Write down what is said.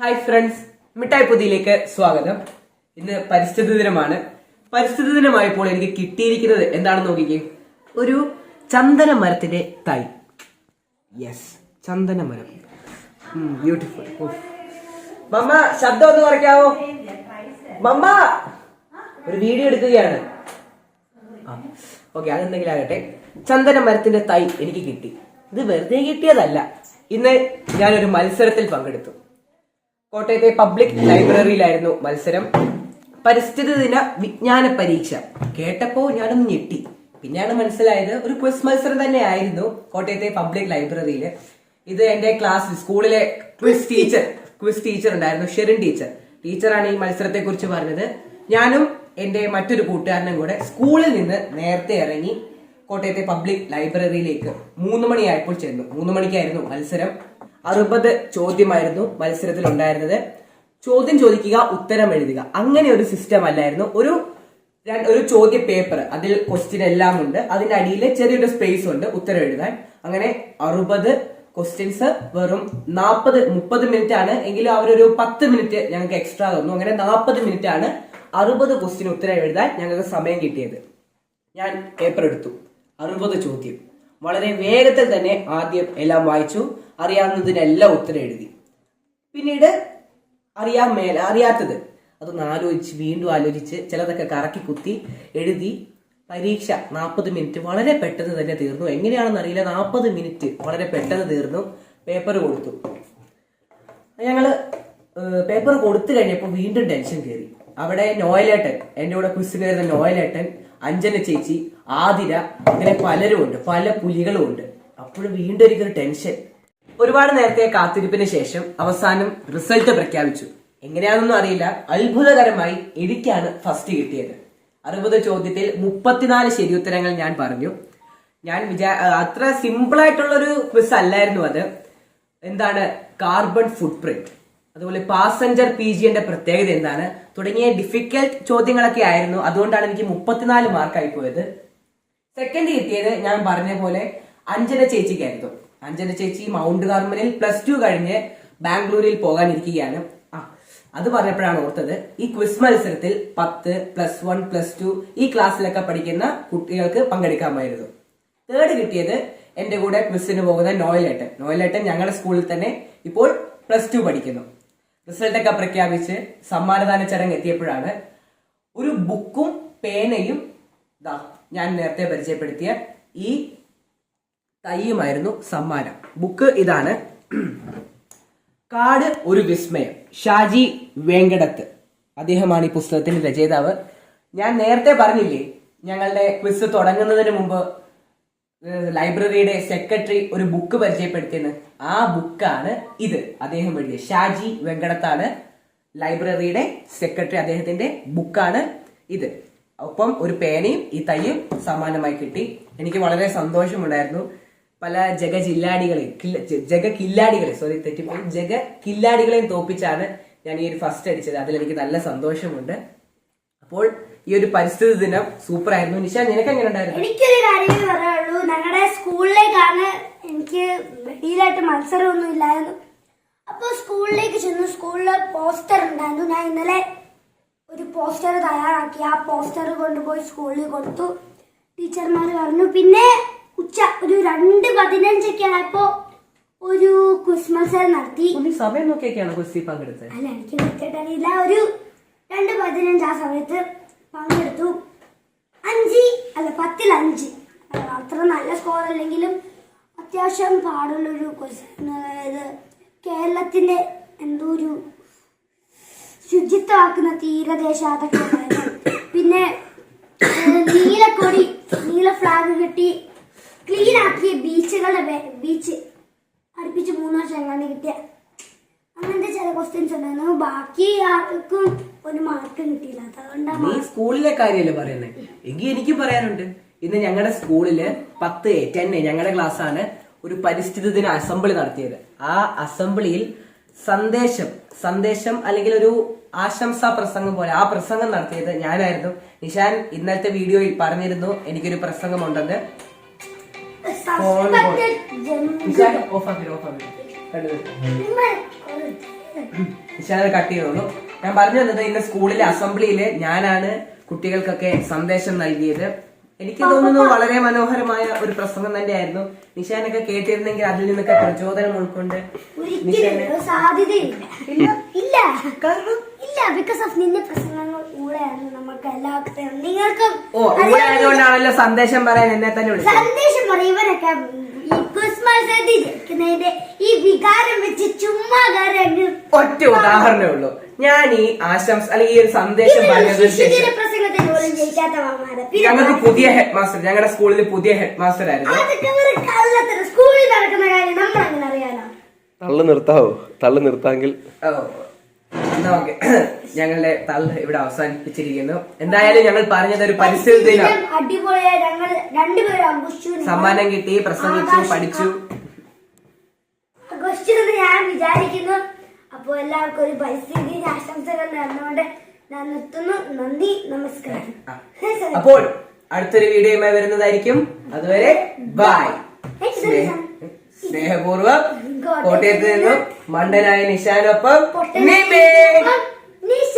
Hi friends മിഠായി പൊതിയിലേക്ക് സ്വാഗതം. ഇന്ന് പരിസ്ഥിതി ദിനമാണ്. പരിസ്ഥിതി ദിനമായപ്പോൾ എനിക്ക് കിട്ടിയിരിക്കുന്നത് എന്താണെന്ന് നോക്കിക്കേ. ഒരു ചന്ദന മരത്തിന്റെ തൈ. യെസ് ചന്ദന മരം. ബ്യൂട്ടിഫുൾ മമ്മ ശബ്ദം ഒന്ന് കുറയ്ക്കാവോ? മമ്മ! ഒരു വീഡിയോ എടുക്കുകയാണ്. ഓക്കെ അതെന്തെങ്കിലും ആകട്ടെ. ചന്ദന മരത്തിന്റെ തൈ എനിക്ക് കിട്ടി. ഇത് വെറുതെ കിട്ടിയതല്ല. ഇന്ന് ഞാനൊരു മത്സരത്തിൽ പങ്കെടുത്തു. കോട്ടയത്തെ പബ്ലിക് ലൈബ്രറിയിലായിരുന്നു മത്സരം. പരിസ്ഥിതി ദിന വിജ്ഞാന പരീക്ഷ. കേട്ടപ്പോ ഞാനൊന്ന് ഞെട്ടി. പിന്നെയാണ് മനസ്സിലായത് ഒരു ക്വിസ് മത്സരം തന്നെ ആയിരുന്നു കോട്ടയത്തെ പബ്ലിക് ലൈബ്രറിയിൽ ഇത് എന്റെ ക്ലാസ് സ്കൂളിലെ ക്വിസ് ടീച്ചർ ക്വിസ് ടീച്ചർ ഉണ്ടായിരുന്നു ഷെറിൻ ടീച്ചർ. ടീച്ചറാണ് ഈ മത്സരത്തെ കുറിച്ച് പറഞ്ഞത്. ഞാനും എന്റെ മറ്റൊരു കൂട്ടുകാരനും കൂടെ സ്കൂളിൽ നിന്ന് നേരത്തെ ഇറങ്ങി കോട്ടയത്തെ പബ്ലിക് ലൈബ്രറിയിലേക്ക് മൂന്ന് മണിയായപ്പോൾ ചെന്നു. മൂന്ന് മണിക്കായിരുന്നു മത്സരം. അറുപത് ചോദ്യമായിരുന്നു മത്സരത്തിൽ ഉണ്ടായിരുന്നത് ചോദ്യം ചോദിക്കുക ഉത്തരം എഴുതുക. അങ്ങനെ ഒരു സിസ്റ്റം അല്ലായിരുന്നു. ഒരു ഒരു ചോദ്യ പേപ്പർ അതിൽ ക്വസ്റ്റ്യൻ എല്ലാം ഉണ്ട്. അതിന്റെ അടിയിൽ ചെറിയൊരു സ്പേസ് ഉണ്ട് ഉത്തരം എഴുതാൻ. അങ്ങനെ അറുപത് ക്വസ്റ്റ്യൻസ് വെറും നാൽപ്പത് മുപ്പത് മിനിറ്റ് ആണ്. എങ്കിലും അവരൊരു പത്ത് മിനിറ്റ് ഞങ്ങൾക്ക് എക്സ്ട്രാ തന്നു. അങ്ങനെ നാൽപ്പത് മിനിറ്റ് ആണ് അറുപത് ക്വസ്റ്റ്യൻ ഉത്തരം എഴുതാൻ ഞങ്ങൾക്ക് സമയം കിട്ടിയത്. ഞാൻ പേപ്പർ എടുത്തു. അറുപത് ചോദ്യം. വളരെ വേഗത്തിൽ തന്നെ ആദ്യം എല്ലാം വായിച്ചു അറിയാവുന്നതിനെല്ലാം ഉത്തരം എഴുതി. പിന്നീട് അറിയാൻ മേല അറിയാത്തത്. അതൊന്ന് ആലോചിച്ച് വീണ്ടും ആലോചിച്ച് ചിലതൊക്കെ കറക്കി കുത്തി എഴുതി. പരീക്ഷ നാൽപ്പത് മിനിറ്റ് വളരെ പെട്ടെന്ന് തന്നെ തീർന്നു. എങ്ങനെയാണെന്ന് അറിയില്ല. നാൽപ്പത് മിനിറ്റ് വളരെ പെട്ടെന്ന് തീർന്നു. പേപ്പർ കൊടുത്തു. ഞങ്ങൾ പേപ്പർ കൊടുത്തു കഴിഞ്ഞപ്പോൾ വീണ്ടും ടെൻഷൻ കയറി. അവിടെ നോയലേട്ടൻ എന്റെ കൂടെ ക്വിസ് കയറുന്ന നോയലേട്ടൻ അഞ്ജന ചേച്ചി ആതിര അങ്ങനെ പലരും ഉണ്ട് പല പുലികളും ഉണ്ട്. അപ്പോഴും വീണ്ടും എനിക്കൊരു ടെൻഷൻ ഒരുപാട് നേരത്തെ കാത്തിരിപ്പിന് ശേഷം അവസാനം റിസൾട്ട് പ്രഖ്യാപിച്ചു. എങ്ങനെയാണെന്നൊന്നും അറിയില്ല. അത്ഭുതകരമായി എനിക്കാണ് ഫസ്റ്റ് കിട്ടിയത്. അറുപത് ചോദ്യത്തിൽ മുപ്പത്തിനാല് ശരിയുത്തരങ്ങൾ ഞാൻ പറഞ്ഞു. ഞാൻ വിചാ അത്ര സിമ്പിൾ ആയിട്ടുള്ള ഒരു ക്വിസ് അല്ലായിരുന്നു അത്. എന്താണ്? കാർബൺ ഫുട് പ്രിന്റ് അതുപോലെ പാസഞ്ചർ പി ജിന്റെ പ്രത്യേകത എന്താണ്? തുടങ്ങിയ ഡിഫിക്കൽട്ട് ചോദ്യങ്ങളൊക്കെ ആയിരുന്നു. അതുകൊണ്ടാണ് എനിക്ക് മുപ്പത്തിനാല് മാർക്കായി പോയത്. സെക്കൻഡ് കിട്ടിയത് ഞാൻ പറഞ്ഞ പോലെ അഞ്ജന ചേച്ചിക്കായിരുന്നു. അഞ്ജന ചേച്ചി മൗണ്ട് കാർമലിൽ പ്ലസ് ടു കഴിഞ്ഞ് ബാംഗ്ലൂരിൽ പോകാനിരിക്കുകയാണ്. ആ അത് പറഞ്ഞപ്പോഴാണ് ഓർത്തത്. ഈ ക്വിസ് മത്സരത്തിൽ പത്ത് പ്ലസ് വൺ പ്ലസ് ടു ഈ ക്ലാസ്സിലൊക്കെ പഠിക്കുന്ന കുട്ടികൾക്ക് പങ്കെടുക്കാമായിരുന്നു. തേർഡ് കിട്ടിയത് എന്റെ കൂടെ ക്വിസിന് പോകുന്ന നോയലേട്ടൻ. നോയലേട്ടൻ ഞങ്ങളുടെ സ്കൂളിൽ തന്നെ ഇപ്പോൾ പ്ലസ് ടു പഠിക്കുന്നു. റിസൾട്ടൊക്കെ പ്രഖ്യാപിച്ച് സമ്മാനദാന ചടങ്ങ് എത്തിയപ്പോഴാണ് ഒരു ബുക്കും പേനയും ദാ ഞാൻ നേരത്തെ പരിചയപ്പെടുത്തിയ ഈ തയ്യുമായിരുന്നു സമ്മാനം. ബുക്ക് ഇതാണ്. കാട് ഒരു വിസ്മയം. ഷാജി വേങ്കടത്ത്. അദ്ദേഹമാണ് ഈ പുസ്തകത്തിന്റെ രചയിതാവ്. ഞാൻ നേരത്തെ പറഞ്ഞില്ലേ ഞങ്ങളുടെ ക്വിസ് തുടങ്ങുന്നതിന് മുമ്പ് ലൈബ്രറിയുടെ സെക്രട്ടറി ഒരു ബുക്ക് പരിചയപ്പെടുത്തിയെന്ന്. ആ ബുക്കാണ് ഇത്. അദ്ദേഹം എഴുതിയത് ഷാജി വെങ്കടത്താണ് ലൈബ്രറിയുടെ സെക്രട്ടറി. അദ്ദേഹത്തിന്റെ ബുക്കാണ് ഇത്. ഒപ്പം ഒരു പേനയും ഈ തയ്യും സമ്മാനമായി കിട്ടി. എനിക്ക് വളരെ സന്തോഷമുണ്ടായിരുന്നു. പല ജഗ ജില്ലാടികളെ ജഗ കില്ലാടികളെ സോറി തെറ്റിപ്പോയി. ജഗ കില്ലാടികളെയും തോപ്പിച്ചാണ് ഞാൻ ഈ ഒരു ഫസ്റ്റ് അടിച്ചത്. അതിൽ എനിക്ക് നല്ല സന്തോഷമുണ്ട്. അപ്പോൾ ഈ ഒരു പരിസ്ഥിതി ദിനം സൂപ്പർ ആയിരുന്നു നിഷ നിനക്ക് എങ്ങനെ ഉണ്ടായിരുന്നു? എനിക്കൊരു കാര്യമേ പറയാനുള്ളൂ. ഞങ്ങളുടെ സ്കൂളിലേക്കാണ് എനിക്ക് വെളിയിലായിട്ട് മത്സരമൊന്നും ഇല്ലായിരുന്നു. അപ്പോൾ സ്കൂളിലേക്ക് ചെന്നു സ്കൂളിൽ പോസ്റ്റർ ഉണ്ടായിരുന്നു. ഞാൻ ഇന്നലെ പോസ്റ്റർ തയ്യാറാക്കി. ആ പോസ്റ്റർ കൊണ്ടുപോയി സ്കൂളിൽ കൊടുത്തു. ടീച്ചർമാർ പറഞ്ഞു പിന്നെ ഉച്ച ഒരു രണ്ട് പതിനഞ്ചൊക്കെ ആയപ്പോ ഒരു ക്രിസ്മസ് മത്സരം നടത്തി. നീ സമയം നോക്കിയൊക്കെയാണ് കുസ്തി പങ്കെടുത്തത്? അല്ല എനിക്ക് കിട്ടിയിട്ടില്ല ഒരു രണ്ട് പതിനഞ്ച് ആ സമയത്ത് പങ്കെടുത്തു. അഞ്ച് അല്ല പത്തിൽ അഞ്ച്. അത് അത്ര നല്ല സ്കോർ അല്ലെങ്കിലും അത്യാവശ്യം പാടുള്ളൊരു ക്വസ്റ്റ്യൻ അതായത് കേരളത്തിന്റെ എന്തോ ഒരു ശുചിത്വമാക്കുന്ന തീരദേശ അതൊക്കെ പിന്നെ നീലക്കൊടി നീല ഫ്ലാഗ് കെട്ടി ക്ലീൻ ആക്കിയ ബീച്ചുകളുടെ ബീച്ച് അടുപ്പിച്ച് മൂന്ന് വർഷം എങ്ങനെ കിട്ടിയ. അങ്ങനത്തെ ചില ക്വസ്റ്റ്യൻസ് ഉണ്ടായിരുന്നു. ബാക്കി ആർക്കും ഒരു മാർക്ക് കിട്ടിയില്ല. അതുകൊണ്ടാണ് സ്കൂളിലെ കാര്യമല്ലേ പറയുന്നത് എങ്കിൽ എനിക്ക് പറയാനുണ്ട്. ഇന്ന് ഞങ്ങളുടെ സ്കൂളിൽ പത്ത് എ ടെൻ ഞങ്ങളുടെ ക്ലാസ് ആണ് ഒരു പരിസ്ഥിതി ദിന അസംബ്ലി നടത്തിയത്. ആ അസംബ്ലിയിൽ സന്ദേശം സന്ദേശം അല്ലെങ്കിൽ ഒരു ആശംസാ പ്രസംഗം പോലെ. ആ പ്രസംഗം നടത്തിയത് ഞാനായിരുന്നു. നിഷാൻ ഇന്നത്തെ വീഡിയോയിൽ പറഞ്ഞിരുന്നു എനിക്കൊരു പ്രസംഗം ഉണ്ടെന്ന് നിഷാൻ നിഷാദ് കട്ട് ചെയ്തോളൂ. ഞാൻ പറഞ്ഞു തന്നത് ഇന്ന് സ്കൂളിലെ അസംബ്ലിയിൽ ഞാനാണ് കുട്ടികൾക്കൊക്കെ സന്ദേശം നൽകിയത്. എനിക്ക് തോന്നുന്നു വളരെ മനോഹരമായ ഒരു പ്രസംഗം തന്നെയായിരുന്നു. നിഷാനൊക്കെ കേട്ടിരുന്നെങ്കിൽ അതിൽ നിന്നൊക്കെ പ്രചോദനം ഉൾക്കൊണ്ട് ഒരിക്കലും സാധ്യതയില്ല. ഇല്ല. ഇല്ല. ബിക്കോസ് ഓഫ് നിന്റെ പ്രസംഗങ്ങൾ കൂടെയാണ് നമുക്ക് എല്ലാവർക്കും നിങ്ങൾക്കും ഓ ഇവിടെ ആയതുകൊണ്ടാണല്ലോ സന്ദേശം പറയാൻ എന്നെ തന്നെ വിളിച്ചത്. സന്ദേശം പറയും ഇവരൊക്കെ ഈ ക്രിസ്മസ് ജയിക്കുന്നതിന്റെ ഈ വികാരം വെച്ച് ചുമ്മാ ഒറ്റ ഉദാഹരണമേ ഉള്ളൂ. ഞാൻ ഈ ആശംസ അല്ലെങ്കിൽ ഈ ഒരു സന്ദേശം പറഞ്ഞതിന് ശേഷം പോലും ജയിക്കാത്ത മാമാരെ. ഞങ്ങൾക്ക് പുതിയ ഹെഡ് മാസ്റ്റർ ഞങ്ങളുടെ സ്കൂളിൽ പുതിയ ഹെഡ് മാസ്റ്റർ ആയിരുന്നു. അതൊക്കെ ഒരു കള്ളത്തരം. സ്കൂളിൽ നടക്കുന്ന കാര്യം നമ്മൾ അങ്ങനെ തള്ളു നിർത്താവോ? തള്ളു നിർത്താമെങ്കിൽ ഓ, എന്നാ ഓക്കെ. ഞങ്ങളുടെ തള്ള് ഇവിടെ അവസാനിപ്പിച്ചിരിക്കുന്നു. എന്തായാലും ഞങ്ങൾ പറഞ്ഞത് ഒരു പരിസ്ഥിതി ദിനം ഞങ്ങൾ രണ്ടുപേരും ആഘോഷിച്ചു നിങ്ങൾ സമ്മാനം കിട്ടി പ്രസംഗിച്ചു പഠിച്ചു. ആഘോഷിച്ചു എന്ന് ഞാൻ വിചാരിക്കുന്നു. അപ്പോൾ എല്ലാവർക്കും ഒരു പരിസ്ഥിതി ആശംസകൾ നേർന്നുകൊണ്ട് ഞാൻ നിർത്തുന്നു നന്ദി നമസ്കാരം. അപ്പോൾ അടുത്തൊരു വീഡിയോയുമായി വരുന്നതായിരിക്കും. അതുവരെ ബായ് സ്നേഹപൂർവം കോട്ടയത്ത് നിന്നും മണ്ടനായ നിഷാനൊപ്പം നിശ